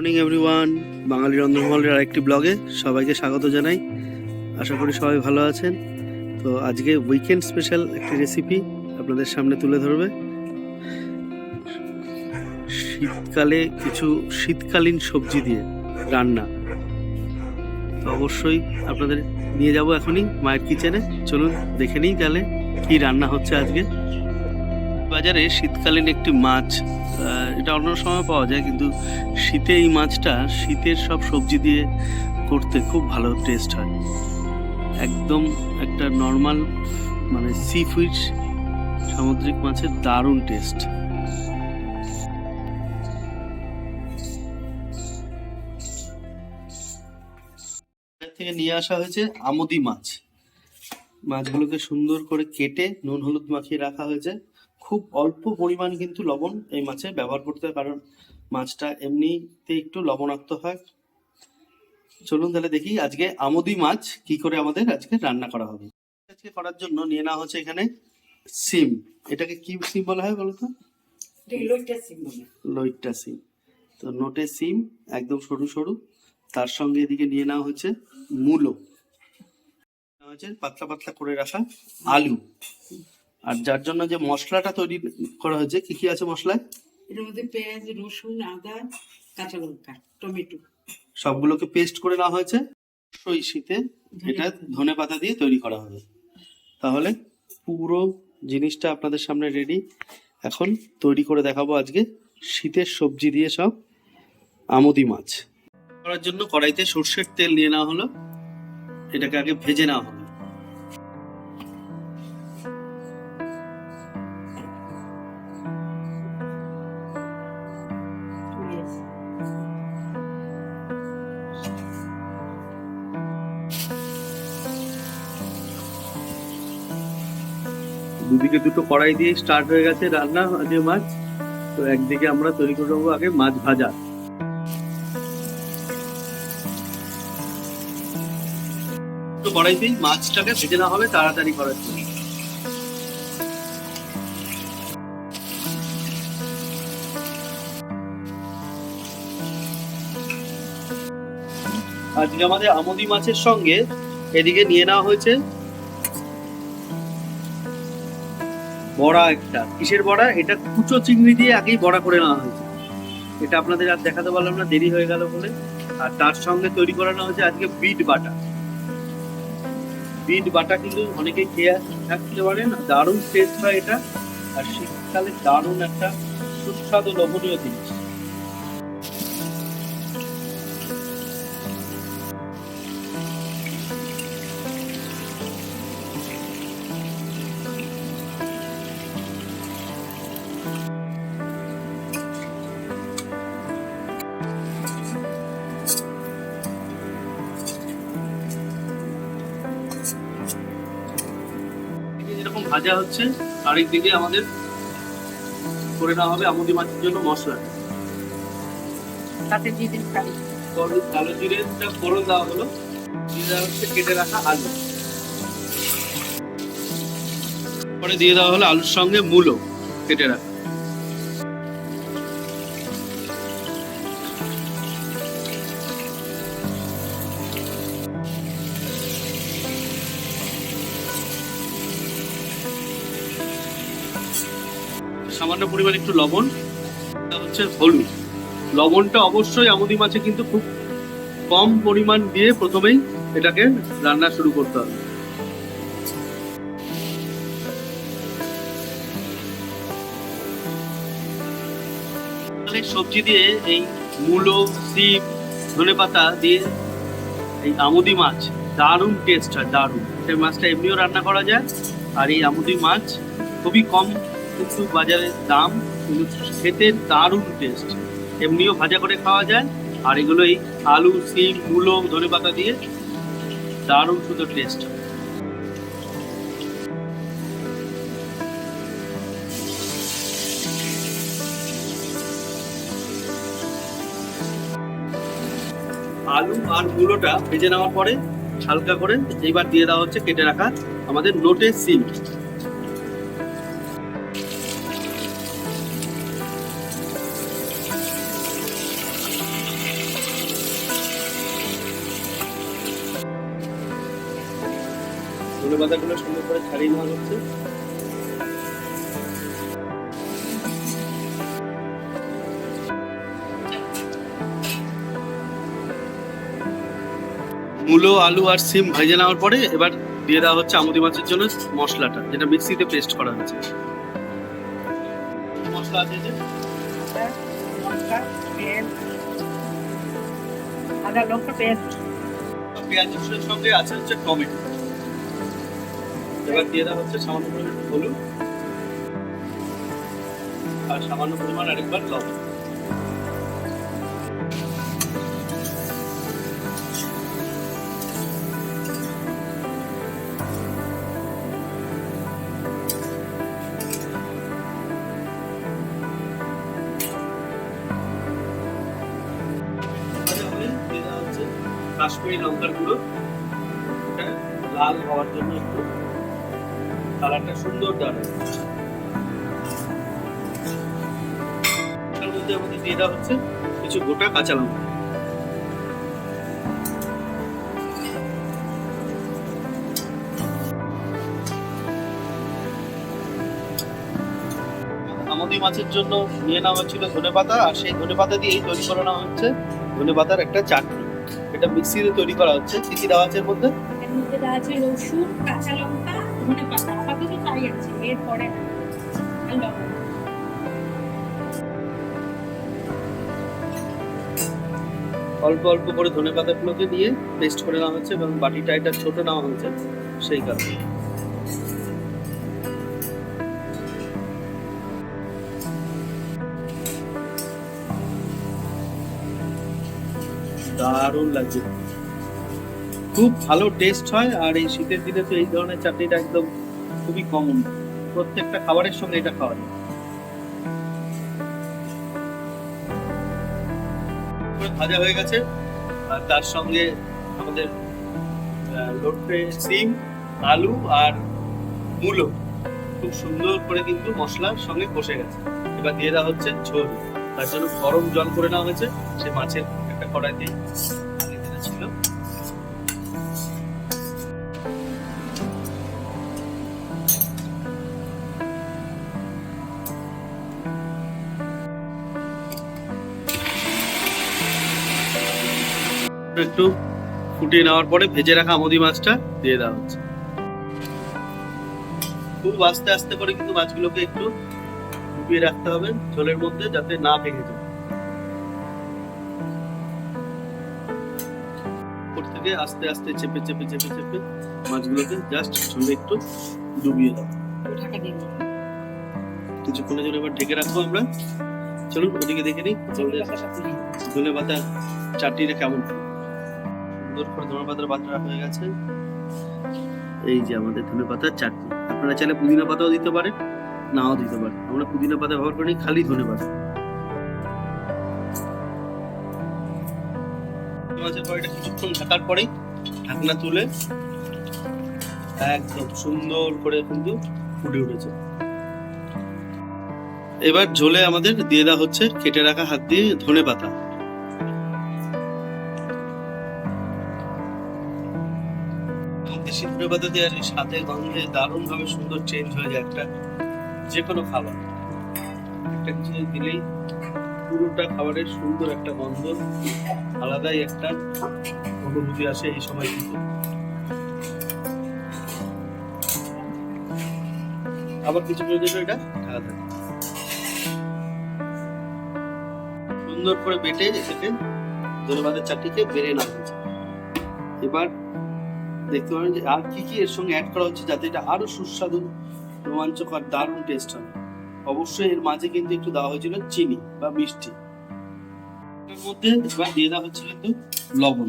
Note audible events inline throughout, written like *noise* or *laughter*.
Morning everyone বাঙালি রন্ধনমহলের আরেকটি ব্লগে সবাইকে স্বাগত জানাই। আশা করি সবাই ভালো আছেন। তো আজকে উইকেন্ড স্পেশাল একটি রেসিপি আপনাদের সামনে তুলে ধরবে। শীতকালে কিছু শীতকালীন সবজি দিয়ে রান্না। তো অবশ্যই আপনাদের নিয়ে যাব এখনই মায়ের কিচেনে চলুন দেখে নিই তাহলে কি রান্না হচ্ছে আজকে। বাজারে শীতকালীন একটি মাছ এটা অন্য সময় পাওয়া যায়, কিন্তু শীতে এই মাছটা শীতের সব সবজি দিয়ে করতে খুব ভালো টেস্ট হয়। একদম একটা নর্মাল মানে সি ফুড সামুদ্রিক মাছের দারুণ টেস্ট থেকে নিয়ে আসা হয়েছে আমদি মাছ। মাছগুলোকে সুন্দর করে কেটে নুন হলুদ মাখিয়ে রাখা হয়েছে। খুব অল্প পরিমাণ কিন্তু লবণ এই মাছে ব্যবহার করতে হয় কারণ মাছটা এমনিতে একটু লবণাক্ত হয়। চলুন তাহলে দেখি আজকে আমদি মাছ কি করে আমাদের আজকে রান্না করা হবে। আজকে করার জন্য নিয়ে নেওয়া হচ্ছে এখানে সিম। এটাকে কি সিম বলা হয় বলতো? লইট্টা সিম। তো নোটে সিম একদম সরু সরু। তার সঙ্গে এদিকে নিয়ে নেওয়া হচ্ছে মূলো। নেওয়া হচ্ছে পাতলা পাতলা করে রাখা আলু। আর যার জন্য যে মশলাটা তৈরি করা হয়েছে কি কি আছে মশলায়? এর মধ্যে পেঁয়াজ রসুন আদা কাঁচা লঙ্কা টমেটো। সবগুলোকে পেস্ট করে নেওয়া হয়েছে। অবশ্যই শীতে এটা ধনে পাতা দিয়ে তৈরি করা হবে। তাহলে পুরো জিনিসটা আপনাদের সামনে রেডি এখন তৈরি করে দেখাবো আজকে শীতের সবজি দিয়ে সব আমদি মাছ। করার জন্য কড়াইতে সর্ষের তেল নিয়ে নেওয়া হলো। এটাকে আগে ভেজে নেওয়া হলো। দুদিকে দুটো কড়াই দিয়ে স্টার্ট হয়ে গেছে রান্না আজকে মাছ। তো একদিকে আমরা তৈরি করে নেব আগে মাছ ভাজা। তো কড়াইতেই মাছটাকে ভেজে না হবে তাড়াতাড়ি করার জন্য। আজকে আমাদের আমদি মাছের সঙ্গে এদিকে নিয়ে নেওয়া হয়েছে বড়া একটা। কিসের বড়া? এটা কুচো চিংড়ি দিয়ে আগেই বড়া করে নেওয়া হয়েছে। এটা আপনাদের আর দেখাতে পারলাম না, দেরি হয়ে গেল বলে। আর তার সঙ্গে তৈরি করানো হয়েছে আজকে বিট বাটা। বিট বাটা কিন্তু অনেকে খেয়ে থাকতে পারেন দারুণ টেস্ট হয় এটা। আর শীতকালে দারুণ একটা সুস্বাদু লোভনীয় জিনিস। ভাজা হচ্ছে আরেক দিকে আমাদের করে নেওয়া হবে আমুদি মাছের জন্য মশলা। তাতে দিয়ে দিন কালি কালো- কালো জিরেটা ফোড়ন দেওয়া হলো। দিয়ে দেওয়া হচ্ছে কেটে রাখা আলু। পরে দিয়ে দেওয়া হলো আলুর সঙ্গে মূলো কেটে রাখা। সামান্য পরিমাণ একটু লবণ হচ্ছে হলুদ। লবণটা অবশ্যই আমুদি মাছে কিন্তু খুব কম পরিমাণ দিয়ে প্রথমেই এটাকে রান্না শুরু করতে হবে। সবজি দিয়ে এই মূলো, সিম, ধনে পাতা দিয়ে এই আমুদি মাছ, দারুণ টেস্ট হয়, দারুণ। এই মাছটা এমনিও রান্না করা যায়, আর এই আমুদি মাছ খুবই কম কিন্তু বাজারে দাম খেতে দারুণ টেস্ট এমনিও ভাজা করে খাওয়া যায়, আর এগুলো এই আলু সিম মূলো, ধনে পাতা দিয়ে দারুণ সুন্দর টেস্ট আলু আর মূলোটা ভেজে নেওয়ার পরে হালকা করে এইবার দিয়ে দেওয়া হচ্ছে কেটে রাখা আমাদের নোটে সিম। পাতাগুলো সুন্দর করে ছাড়িয়ে নেওয়া হচ্ছে। মূলো আলু আর সিম ভেজে নেওয়ার পরে এবার দিয়ে দেওয়া হচ্ছে আমুদি মাছের জন্য মশলাটা যেটা মিক্সিতে পেস্ট করা হচ্ছে মশলা আছে যে? আদা লঙ্কা পেঁয়াজ আদা লঙ্কা পেঁয়াজ। পেঁয়াজ রসুনের সঙ্গে আছে হচ্ছে টমেটো। এবার দিয়ে দেওয়া হচ্ছে সামান্য পরিমাণ হলুদ আর সামান্য পরিমাণ আরেকবার লবণ কাশ্মীরি লঙ্কার গুঁড়ো এটা লাল হওয়ার জন্য একটু কালারটা সুন্দর দাঁড়ায় আমাদের দিয়ে দেওয়া হচ্ছে কিছু গোটা কাঁচা লঙ্কা। আমাদের মাছের জন্য নিয়ে নেওয়া হচ্ছিল ধনে পাতা, আর সেই ধনে পাতা দিয়েই তৈরি করে নেওয়া হচ্ছে ধনে পাতার একটা চাটনি। এটা মিক্সিতে তৈরি করা হচ্ছে। কি কি দেওয়া আছে এর মধ্যে দেওয়া আছে রসুন, কাঁচা লঙ্কা আপাতত তাই আছে, এরপরে অল্প অল্প করে ধনে পাতাগুলোকে দিয়ে পেস্ট করে নেওয়া হচ্ছে এবং বাটিটা এটা ছোট নেওয়া হচ্ছে সেই কারণে। দারুণ লাগছে। খুব ভালো টেস্ট হয়, আর এই শীতের দিনে তো এই ধরনের চাটনিটা একদম খুবই কমন প্রত্যেকটা খাবারের সঙ্গে এটা খাওয়া যায়। ভাজা হয়ে গেছে, আর তার সঙ্গে আমাদের লোটে সিম, আলু আর মূলো। খুব সুন্দর করে কিন্তু মশলার সঙ্গে কষে গেছে। এবার দিয়ে দেওয়া হচ্ছে ঝোল। তার জন্য গরম জল করে নেওয়া হয়েছে। সে মাছের একটা কড়াইতে আগে থেকে একটু ফুটিয়ে নেওয়ার পরে ভেজে রাখা আমদি মাছটা দিয়ে দেওয়া হচ্ছে। খুব আস্তে আস্তে করে কিন্তু মাছগুলোকে একটু ডুবিয়ে রাখতে হবে ঝোলের মধ্যে যাতে না ভেঙে যায়। থেকে আস্তে আস্তে চেপে চেপে চেপে চেপে মাছগুলোকে জাস্ট ঝোলে একটু ডুবিয়ে দাও। কিছুক্ষণের জন্য এবার ঢেকে রাখব আমরা। চলুন, ওদিকে দেখে নিই ধনে পাতা চাটনিটা কেমন। সুন্দর করে হয়ে গেছে। এই যে আমাদের ধনে পাতার চাটনি। আপনারা চাইলে পুদিনা পাতাও দিতে পারেন, নাও দিতে পারেন। আমরা পুদিনা পাতা ব্যবহার করি, খালি ধনে পাতা। মাছের পরে এটা ঢাকার পরেই ঢাকনা তুলে একদম সুন্দর করে কিন্তু ফুটে উঠেছে। এবার ঝোলে আমাদের দিয়ে দেওয়া হচ্ছে কেটে রাখা হাত দিয়ে ধনে পাতা। ধনে পাতা দিয়ে এই গন্ধে দারুণ ভাবে সুন্দর চেঞ্জ হয়ে যায় একটা যে কোনো খাবার। একটা কিছু দিলেই পুরোটা খাবারের সুন্দর একটা গন্ধ, আলাদাই একটা অনুভূতি আসে এই সময় কিন্তু। আবার কিছু পর্যন্ত এটা? ঢাকা থাকে। সুন্দর করে বেটে এটাকে ধনেপাতার চাটনিকে বেড়ে হয়েছে। এবার দেখতে পাবেন যে আর কি কি এর সঙ্গে অ্যাড করা হচ্ছে যাতে এটা আরও সুস্বাদু, রোমাঞ্চকর, দারুণ টেস্ট হয়। অবশ্যই এর মাঝে কিন্তু একটু দেওয়া হয়েছিল চিনি বা মিষ্টি। মধ্যে দিয়ে দেওয়া হচ্ছে কিন্তু লবণ।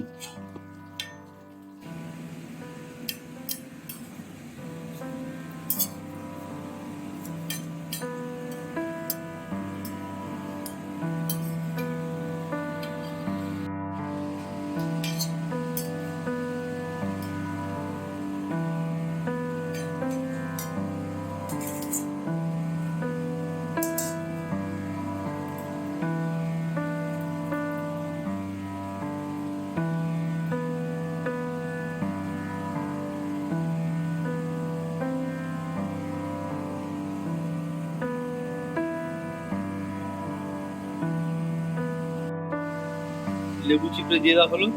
লেবু চিপড়ে দিয়ে দেওয়া হলো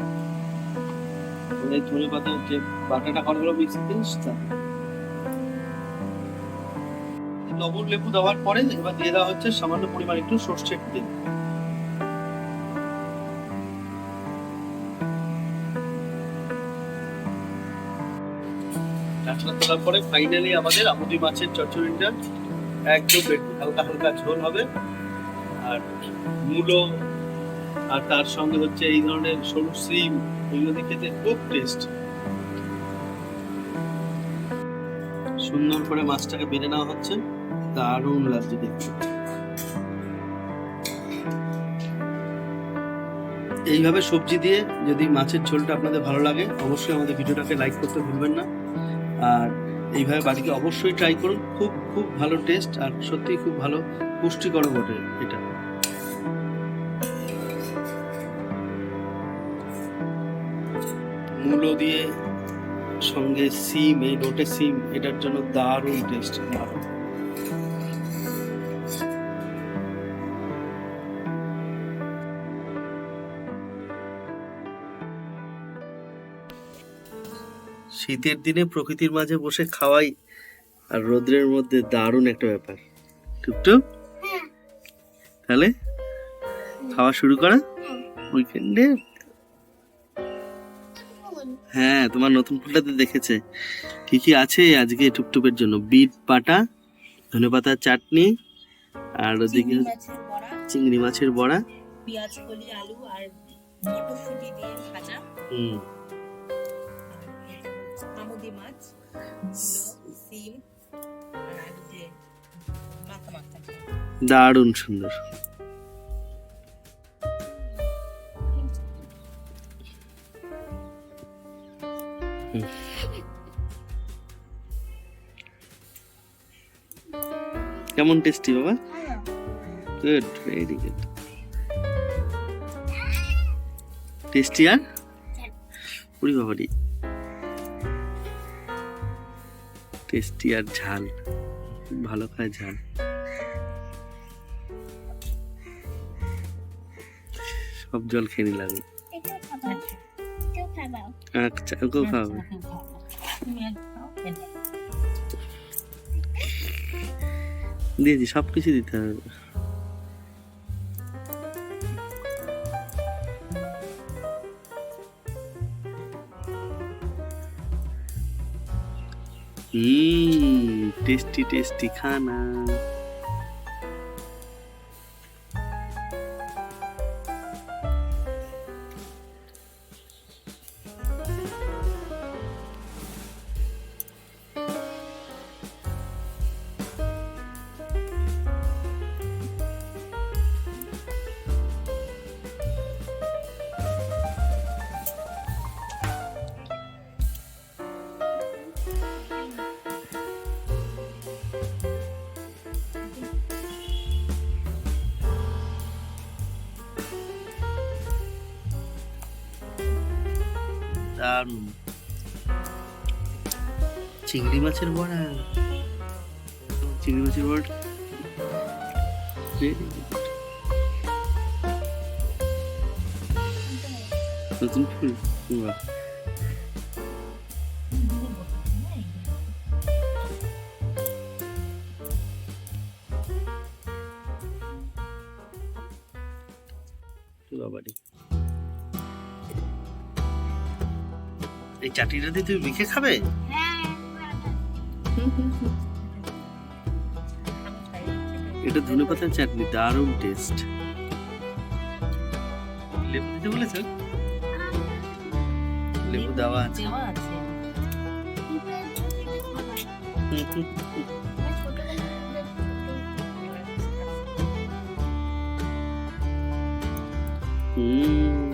ওদের ধনে পাতা যে বাটাটা করা হলো। লবণ লেবু দেওয়ার পরে এবার দিয়ে দেওয়া হচ্ছে সামান্য পরিমাণ একটু সর্ষের তেল ঢাকনা তোলার পরে ফাইনালি আমাদের আমুদি মাছের চচ্চড়িটা একদম। হালকা হালকা ঝোল হবে আর মূলো আর তার সঙ্গে হচ্ছে এই ধরনের সরু সিম এগুলো খেতে খুব টেস্ট সুন্দর করে মাছটাকে বেড়ে নেওয়া হচ্ছে। দারুণ লাগছে দেখতে। এইভাবে সবজি দিয়ে যদি মাছের ঝোলটা আপনাদের ভালো লাগে, অবশ্যই আমাদের ভিডিওটাকে লাইক করতে ভুলবেন না। আর এইভাবে বাড়িতে অবশ্যই ট্রাই করুন। খুব খুব ভালো টেস্ট আর সত্যিই খুব ভালো পুষ্টিকর বটে এটা। মূলো দিয়ে সঙ্গে সিম এই লোটে সিম এটার জন্য দারুণ টেস্ট দারুণ। শীতের দিনে প্রকৃতির মাঝে বসে খাওয়াই আর রোদ্রের মধ্যে দারুণ একটা ব্যাপার। টুকটুক? তাহলে খাওয়া শুরু করা উইকেন্ডে হ্যাঁ তোমার নতুন ফুলটাতে দেখেছে। কি কি আছে আজকে টুপটুপের জন্য? বিট বাটা ধনেপাতার চাটনি আর ওদিকে চিংড়ি মাছের বড়া। পেঁয়াজ কলি আলু আর মটরশুঁটি দিয়ে ভাজা। হুম। আমুদি মাছ সিম আর আলু মাখা মাখা। দারুণ সুন্দর। কেমন টেস্টি বাবা? গুড ভেরি গুড টেস্টি আর? পুরি বাবা বাবারি টেস্টি আর ঝাল। খুব ভালো খায় ঝাল। সব জল খেয়ে নিলাম। আচ্ছা ওকেও খাওয়াবে। দিয়েছি সব কিছু দিতে হবে। হুম টেস্টি টেস্টি খানা। দারুণ চিংড়ি মাছের বড়া। চিংড়ি মাছের বড়া নতুন ফুল বাহ চাটনিটা দিয়ে তুমি মেখে খাবে? এটা ধনে পাতার চাটনি দারুণ টেস্ট লেবু দিতে বলেছ? লেবু দেওয়া আছে। *laughs* হুম।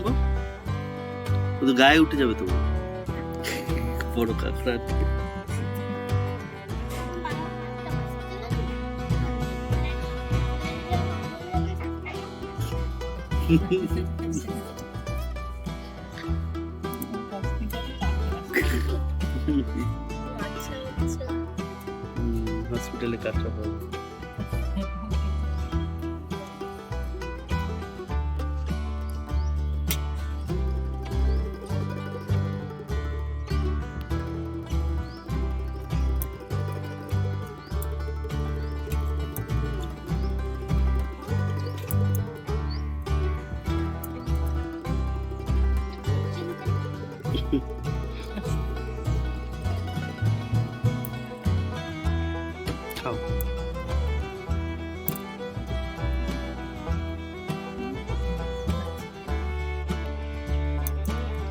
আনব ও তো গায়ে উঠে যাবে তোমার বড় কাঁকড়া। আচ্ছা আচ্ছা। হসপিটালে কাটাবো খাও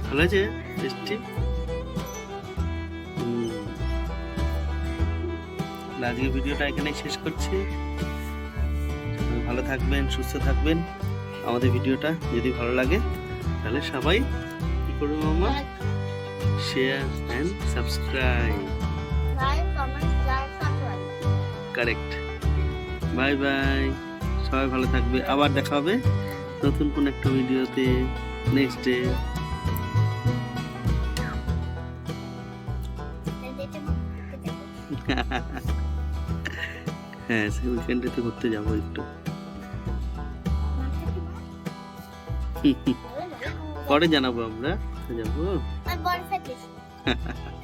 ভালো আছে টেস্টি আজকে ভিডিওটা এখানেই শেষ করছি। ভালো থাকবেন সুস্থ থাকবেন। আমাদের ভিডিওটা যদি ভালো লাগে তাহলে সবাই কি করবে মামা? Share and subscribe correct bye bye সবাই ভালো থাকবে। আবার দেখা হবে নতুন কোন একটা ভিডিওতে। নেক্সট ডে হ্যাঁ সে উইকেন্ডেতে ঘুরতে যাব একটু। *laughs* পরে জানাব আমরা যাব *laughs*